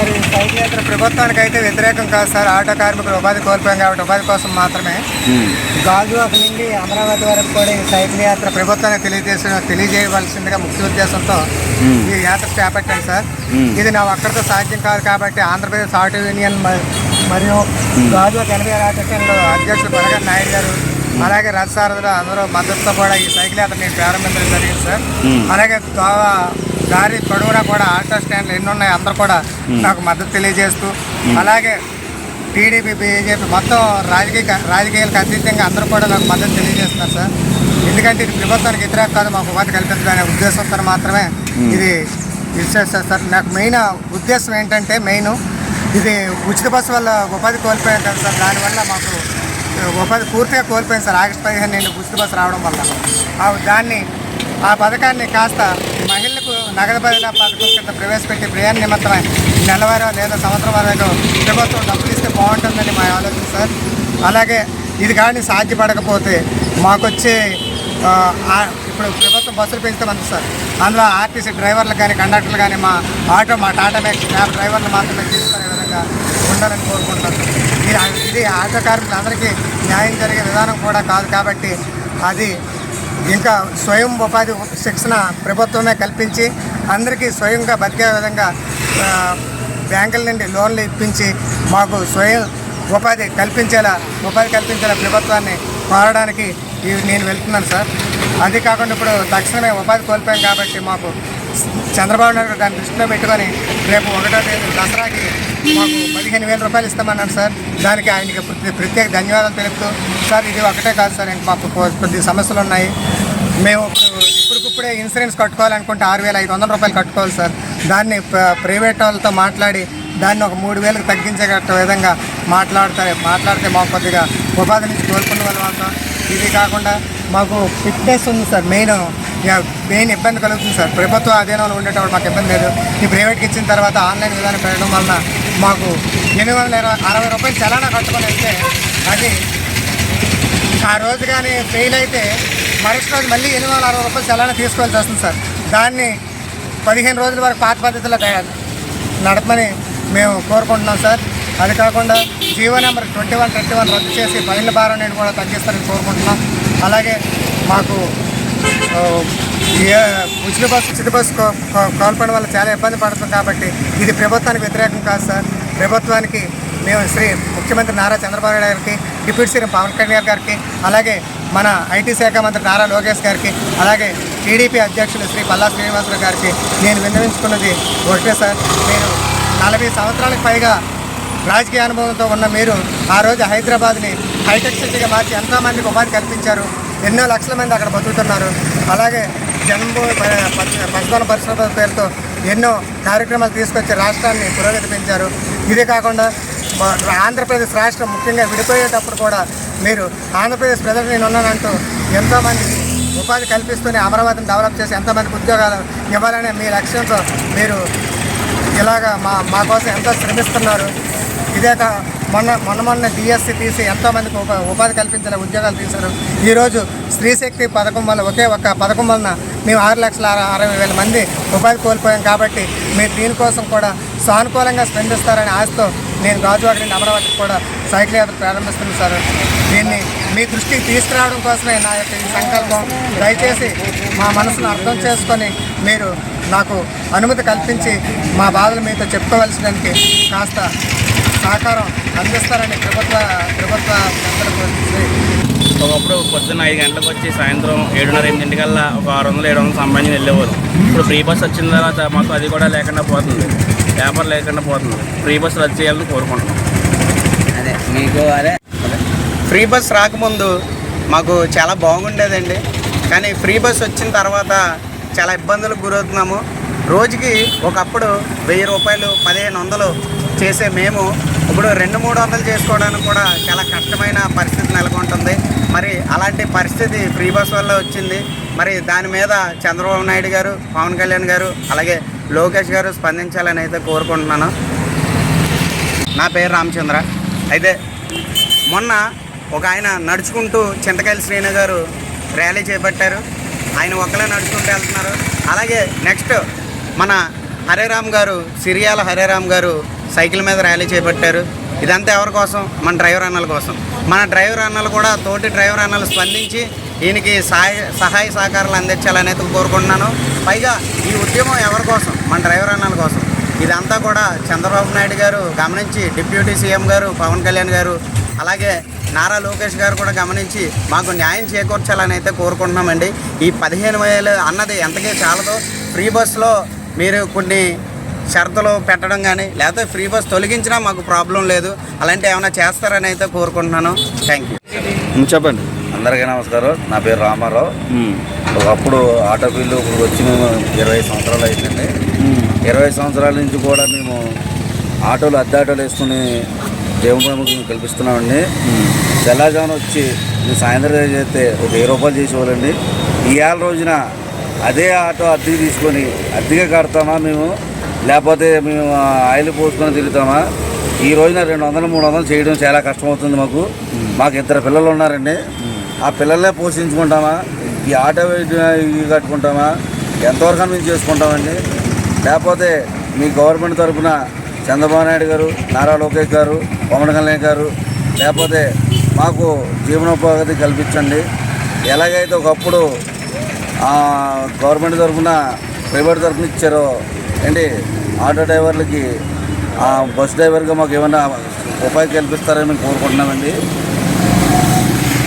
మరి సైకిల్ యాత్ర ప్రభుత్వానికి అయితే వ్యతిరేకం కాదు సార్. ఆటో కార్మికులు ఉపాధి కోల్పోయాం కాబట్టి ఉపాధి కోసం మాత్రమే. గాజువాక నుండి అమరావతి వరకు కూడా ఈ సైకిల్ యాత్ర ప్రభుత్వానికి తెలియజేసిన తెలియజేయవలసిందిగా ముఖ్య ఉద్దేశంతో ఈ యాత్ర చేపట్టాను సార్. ఇది నా ఒక్కరితో సాధ్యం కాదు కాబట్టి ఆంధ్రప్రదేశ్ ఆటో యూనియన్ మరియు గాజువాక ఎనభై రాజకీయంలో అధ్యక్షుడు బలగన్ నాయుడు గారు అలాగే రథసారథులు అందరూ మద్దతుతో కూడా ఈ సైకిల్ యాత్ర నేను ప్రారంభించడం జరిగింది సార్. అలాగే దోవ దారి పొడవునా కూడా ఆటో స్టాండ్లు ఎన్ని ఉన్నాయి అందరూ కూడా నాకు మద్దతు తెలియజేస్తూ అలాగే టీడీపీ బీజేపీ మొత్తం రాజకీయ రాజకీయాలకు అతీతంగా అందరూ కూడా నాకు మద్దతు తెలియజేస్తున్నారు సార్. ఎందుకంటే ఇది ప్రభుత్వానికి వ్యతిరేక కాదు మాకు ఉపాధి కల్పించదనే ఉద్దేశంతో మాత్రమే ఇది ఇచ్చేస్తారు సార్. నాకు మెయిన్ ఉద్దేశం ఏంటంటే మెయిన్ ఇది ఉచిత బస్సు వల్ల ఉపాధి కోల్పోయాం కదా సార్. దానివల్ల మాకు ఉపాధి పూర్తిగా కోల్పోయింది సార్. ఆగస్టు పదిహేను నేను ఉచిత బస్సు రావడం వల్ల. దాన్ని ఆ పథకాన్ని కాస్త మహిళలకు నగదు బదిలీ పథకం కింద ప్రవేశపెట్టి ప్రయాణ నిమిత్తమై నెలవారో లేదా సంవత్సరం వరకు ప్రభుత్వం డబ్బులు ఇస్తే బాగుంటుందని మా ఆలోచన సార్. అలాగే ఇది కానీ సాధ్యపడకపోతే మాకొచ్చే ఇప్పుడు ప్రభుత్వం బస్సులు పెంచుతామంది సార్. అందులో ఆర్టీసీ డ్రైవర్లు కానీ కండక్టర్లు కానీ మా ఆటో మా టాటా మ్యాక్స్ క్యాబ్ డ్రైవర్లు మాత్రమే తీసుకునే విధంగా ఉండాలని కోరుకుంటాను ఇది ఇది ఆటో కార్మికులందరికీ న్యాయం జరిగే విధానం కూడా కాదు కాబట్టి అది ఇంకా స్వయం ఉపాధి శిక్షణ ప్రభుత్వమే కల్పించి అందరికీ స్వయంగా బతికే విధంగా బ్యాంకుల నుండి లోన్లు ఇప్పించి మాకు స్వయం ఉపాధి కల్పించేలా ఉపాధి కల్పించేలా ప్రభుత్వాన్ని కోరడానికి నేను వెళ్తున్నాను సార్. అది కాకుండా ఇప్పుడు తక్షణమే ఉపాధి కోల్పోయాం కాబట్టి మాకు చంద్రబాబు నాయుడు దాన్ని దృష్టిలో పెట్టుకొని రేపు ఒకటో తేదీ దసరాకి మాకు పదిహేను వేల రూపాయలు ఇస్తామన్నాడు సార్. దానికి ఆయనకి ప్రత్యే- ప్రత్యేక ధన్యవాదాలు తెలుపుతూ సార్ ఇది ఒకటే కాదు సార్ మాకు కొ- కొద్ది సమస్యలు ఉన్నాయి. మేము ఇప్పుడు ఇన్సూరెన్స్ కట్టుకోవాలనుకుంటే ఆరు వేల ఐదు వందల రూపాయలు కట్టుకోవాలి సార్. దాన్ని ప్ర- ప్రైవేట్ వాళ్ళతో మాట్లాడి దాన్ని ఒక మూడు వేలకు తగ్గించేటట్టు విధంగా మాట్లాడతారు మాట్లాడితే మాకు కొద్దిగా ఉపాధి నుంచి కోరుకున్న వాళ్ళు ఇది కాకుండా మాకు ఫిట్నెస్ ఉంది సార్ మెయిన్ మెయిన్ ఇబ్బంది కలుగుతుంది సార్. ప్రభుత్వ అధీనంలో ఉండేటప్పుడు మాకు ఇబ్బంది లేదు. ఈ ప్రైవేట్కి ఇచ్చిన తర్వాత ఆన్లైన్ విధానం పెట్టడం వలన మాకు ఎనిమిది వందల ఇరవై అరవై రూపాయలు చలానా కట్టుకొని వెళ్తే అది ఆ రోజు కానీ ఫెయిల్ అయితే మరుసటి రోజు మళ్ళీ ఎనిమిది వందల అరవై రూపాయలు చలానా తీసుకోవాల్సి వస్తుంది సార్. దాన్ని పదిహేను రోజుల వరకు పాత పద్ధతిలో తయారు నడపమని మేము కోరుకుంటున్నాం సార్. అది కాకుండా GO number twenty one twenty one రద్దు చేసి పైన భారం నేను కూడా తగ్గిస్తారని కోరుకుంటున్నాం. అలాగే మాకు ఉచిత బస్సు ఉచిత బస్సు కో- కోల్పోవడం వల్ల చాలా ఇబ్బంది పడుతుంది కాబట్టి ఇది ప్రభుత్వానికి వ్యతిరేకం కాదు సార్. ప్రభుత్వానికి మేము శ్రీ ముఖ్యమంత్రి నారా చంద్రబాబు నాయుడు గారికి డిప్యూటీ సీఎం పవన్ కళ్యాణ్ గారికి అలాగే మన ఐటీ శాఖ మంత్రి నారా లోకేష్ గారికి అలాగే టీడీపీ అధ్యక్షులు శ్రీ పల్లా శ్రీనివాసరావు గారికి నేను విన్నవించుకున్నది ఒకటే సార్. మీరు నలభై సంవత్సరాలకు పైగా రాజకీయ అనుభవంతో ఉన్న మీరు ఆ రోజు హైదరాబాద్ని హైటెక్ సిటీగా మార్చి ఎంతోమందికి ఉపాధి కల్పించారు. ఎన్నో లక్షల మంది అక్కడ బతుకుతున్నారు. అలాగే జన్మభూ పశుధన పరిశ్రమ పేరుతో ఎన్నో కార్యక్రమాలు తీసుకొచ్చి రాష్ట్రాన్ని పురోగతి పెంచారు ఇదే కాకుండా ఆంధ్రప్రదేశ్ రాష్ట్రం ముఖ్యంగా విడిపోయేటప్పుడు కూడా మీరు ఆంధ్రప్రదేశ్ ప్రజలు నేను ఉన్నానంటూ ఎంతోమంది ఉపాధి కల్పిస్తూనే అమరావతిని డెవలప్ చేసి ఎంతమంది ఉద్యోగాలు ఇవ్వాలనే మీ లక్ష్యంతో మీరు ఇలాగా మా మా కోసం ఎంతో శ్రమిస్తున్నారు. ఇదే కా మొన్న మొన్న మొన్న డిఎస్సి తీసి ఎంతోమందికి ఉప ఉపాధి కల్పించిన ఉద్యోగాలు తీశారు. ఈరోజు స్త్రీశక్తి పథకం వల్ల ఒకే ఒక్క పథకం వలన మేము ఆరు లక్షల అరవై వేల మంది ఉపాధి కోల్పోయాం కాబట్టి మీరు దీనికోసం కూడా సానుకూలంగా స్పందిస్తారనే ఆశతో నేను గాజువాడ నుండి అమరావతికి కూడా సైకిల్ యాత్ర ప్రారంభిస్తున్నాను సార్. దీన్ని మీ దృష్టికి తీసుకురావడం కోసమే నా యొక్క ఈ సంకల్పం. దయచేసి మా మనసును అర్థం చేసుకొని మీరు నాకు అనుమతి కల్పించి మా బాధలు మీతో చెప్పుకోవలసినందుకు కాస్త సహకారం అందిస్తారని ప్రభుత్వ ప్రభుత్వ ఒకప్పుడు పొద్దున్న ఐదు గంటలకు వచ్చి సాయంత్రం ఏడున్నర ఎనిమిదింటికల్లా ఒక ఆరు వందలు ఏడు వందలు సంపాదించి వెళ్ళేవారు. ఇప్పుడు ఫ్రీ బస్ వచ్చిన తర్వాత మాకు అది కూడా లేకుండా పోతుంది. పేపర్ లేకుండా పోతుంది. ఫ్రీ బస్ రద్దు చేయాలని కోరుకుంటున్నాం. అదే మీకు అదే. ఫ్రీ బస్ రాకముందు మాకు చాలా బాగుండేదండి. కానీ ఫ్రీ బస్ వచ్చిన తర్వాత చాలా ఇబ్బందులకు గురవుతున్నాము. రోజుకి ఒకప్పుడు వెయ్యి రూపాయలు పదిహేను వందలు చేసే మేము ఇప్పుడు రెండు మూడు వందలు చేసుకోవడానికి కూడా చాలా కష్టమైన పరిస్థితి నెలకొంటుంది. మరి అలాంటి పరిస్థితి ఫ్రీ బస్ వల్ల వచ్చింది. మరి దాని మీద చంద్రబాబు నాయుడు గారు పవన్ కళ్యాణ్ గారు అలాగే లోకేష్ గారు స్పందించాలని అయితే కోరుకుంటున్నాను. నా పేరు రామచంద్ర. అయితే మొన్న ఒక ఆయన నడుచుకుంటూ చింతకాయల శ్రీను గారు ర్యాలీ చేపట్టారు. ఆయన ఒక్కలే నడుచుకుంటూ వెళ్తున్నారు. అలాగే నెక్స్ట్ మన హరేరామ్ గారు సిరియాల హరేరామ్ గారు సైకిల్ మీద ర్యాలీ చేపట్టారు. ఇదంతా ఎవరి కోసం? మన డ్రైవర్ అన్నల కోసం. మన డ్రైవర్ అన్నలు కూడా తోటి డ్రైవర్ అన్నలు స్పందించి ఈయనకి సహాయ సహాయ సహకారాలు అందించాలని అయితే కోరుకుంటున్నాను. పైగా ఈ ఉద్యమం ఎవరి కోసం? మన డ్రైవర్ అన్నల కోసం. ఇదంతా కూడా చంద్రబాబు నాయుడు గారు గమనించి డిప్యూటీ సీఎం గారు పవన్ కళ్యాణ్ గారు అలాగే నారా లోకేష్ గారు కూడా గమనించి మాకు న్యాయం చేకూర్చాలని అయితే కోరుకుంటున్నామండి. ఈ పదిహేను వేలు అన్నది ఎంతకే చాలదో. ఫ్రీ బస్సులో మీరు కొన్ని షరతులు పెట్టడం కానీ లేకపోతే ఫ్రీ బస్ తొలగించినా మాకు ప్రాబ్లం లేదు. అలాంటి ఏమైనా చేస్తారని అయితే కోరుకుంటున్నాను. థ్యాంక్ యూ చెప్పండి. అందరికీ నమస్కారం. నా పేరు రామారావు. ఒకప్పుడు ఆటో బిల్లు ఇప్పుడు వచ్చి మేము ఇరవై సంవత్సరాలు అయిందండి ఇరవై సంవత్సరాల నుంచి కూడా మేము ఆటోలు అద్దె ఆటోలు వేసుకుని జీవనోపాధి కల్పిస్తున్నామండి. తెల్లజామున వచ్చి మేము సాయంత్రం చేస్తే ఒక వెయ్యి రూపాయలు చేసేవాళ్ళండి. ఇవాళ రోజున అదే ఆటో అద్దెకి తీసుకొని అద్దెగా కడతామా మేము? లేకపోతే మేము ఆయిల్ పోసుకొని తిరుగుతామా? ఈ రోజున రెండు వందలు మూడు వందలు చేయడం చాలా కష్టమవుతుంది మాకు. మాకు ఇద్దరు పిల్లలు ఉన్నారండి. ఆ పిల్లలే పోషించుకుంటామా? ఈ ఆటో ఇవి కట్టుకుంటామా? ఎంతవరకు మేము చేసుకుంటామండి? లేకపోతే మీ గవర్నమెంట్ తరఫున చంద్రబాబు నాయుడు గారు నారా లోకేష్ గారు పవన్ కళ్యాణ్ గారు లేకపోతే మాకు జీవనోపాధి కల్పించండి. ఎలాగైతే ఒకప్పుడు గవర్నమెంట్ తరఫున ప్రైవేట్ తరఫున ఇచ్చారో ఏంటి ఆటో డ్రైవర్లకి ఆ, బస్ డ్రైవర్గా మాకు ఏమైనా ఉపాధి కల్పిస్తారని మేము కోరుకుంటున్నామండి.